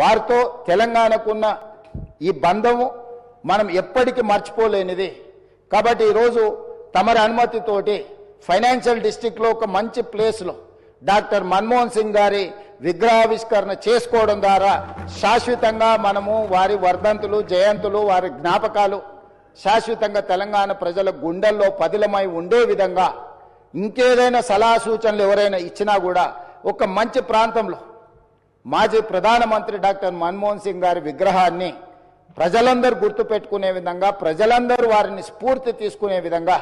వారితో తెలంగాణకున్న ఈ బంధము మనం ఎప్పటికీ మర్చిపోలేనిది. కాబట్టి ఈరోజు తమరి అనుమతితోటి ఫైనాన్షియల్ డిస్టిక్లో ఒక మంచి ప్లేస్లో డాక్టర్ మన్మోహన్ సింగ్ గారి విగ్రహావిష్కరణ చేసుకోవడం ద్వారా శాశ్వతంగా మనము వారి వర్ధంతులు జయంతులు వారి జ్ఞాపకాలు శాశ్వతంగా తెలంగాణ ప్రజల గుండెల్లో పదిలమై ఉండే విధంగా ఇంకేదైనా సలహా సూచనలు ఎవరైనా ఇచ్చినా కూడా ఒక మంచి ప్రాంతంలో మాజీ ప్రధానమంత్రి డాక్టర్ మన్మోహన్ సింగ్ గారి విగ్రహాన్ని ప్రజలందరూ గుర్తుపెట్టుకునే విధంగా ప్రజలందరూ వారిని స్ఫూర్తి తీసుకునే విధంగా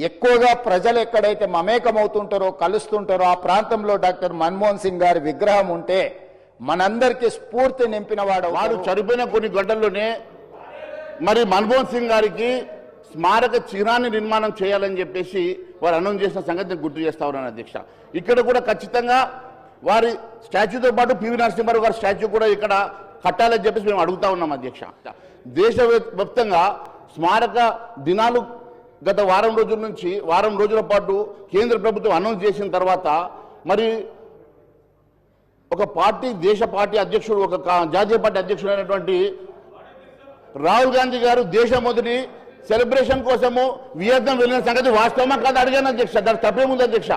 ఎక్కువగా ప్రజలు ఎక్కడైతే మమేకమవుతుంటారో కలుస్తుంటారో ఆ ప్రాంతంలో డాక్టర్ మన్మోహన్ సింగ్ గారి విగ్రహం ఉంటే మనందరికీ స్ఫూర్తి నింపిన వాడు వారు చనిపోయిన కొన్ని గంటల్లోనే మరి మన్మోహన్ సింగ్ గారికి స్మారక చిహ్నాన్ని నిర్మాణం చేయాలని చెప్పేసి వారు అనౌన్స్ చేసిన సంగతి గుర్తు చేస్తా ఉన్నాను అధ్యక్ష. ఇక్కడ కూడా ఖచ్చితంగా వారి స్టాచ్యూతో పాటు పివి నరసింహారావు గారి స్టాచ్యూ కూడా ఇక్కడ కట్టాలని చెప్పేసి మేము అడుగుతా ఉన్నాం అధ్యక్ష. దేశవ్యాప్తంగా స్మారక దినాలు గత వారం రోజుల నుంచి వారం రోజుల పాటు కేంద్ర ప్రభుత్వం అనౌన్స్ చేసిన తర్వాత మరి ఒక పార్టీ దేశ పార్టీ అధ్యక్షుడు ఒక జాతీయ పార్టీ అధ్యక్షుడు అయినటువంటి రాహుల్ గాంధీ గారు దేశం మొదటి సెలబ్రేషన్ కోసము వియత్నం వెళ్ళిన సంగతి వాస్తవమా కాదు అడిగాను అధ్యక్ష. దానికి తప్పేముంది అధ్యక్ష?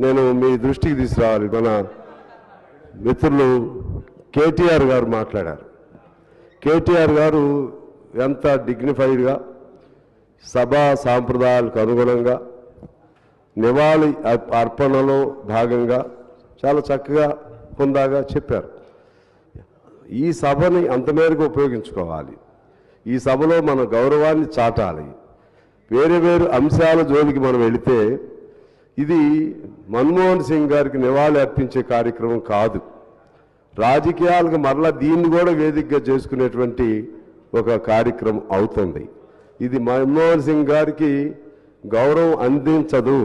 నేను మీ దృష్టికి తీసుకురావాలి. మన మిత్రులు కేటీఆర్ గారు మాట్లాడారు. కేటీఆర్ గారు ఎంత డిగ్నిఫైడ్గా సభా సాంప్రదాయాలకు అనుగుణంగా నివాళి అర్పణలో భాగంగా చాలా చక్కగా హుందాగా చెప్పారు. ఈ సభని అంతమేరకు ఉపయోగించుకోవాలి. ఈ సభలో మన గౌరవాన్ని చాటాలి. వేరే వేరు అంశాల జోలికి మనం వెళితే ఇది మన్మోహన్ సింగ్ గారికి నివాళి అర్పించే కార్యక్రమం కాదు. రాజకీయాలకు మరలా దీన్ని కూడా వేదికగా చేసుకునేటువంటి ఒక కార్యక్రమం అవుతుంది. ఇది మన్మోహన్ సింగ్ గారికి గౌరవం అందించదు.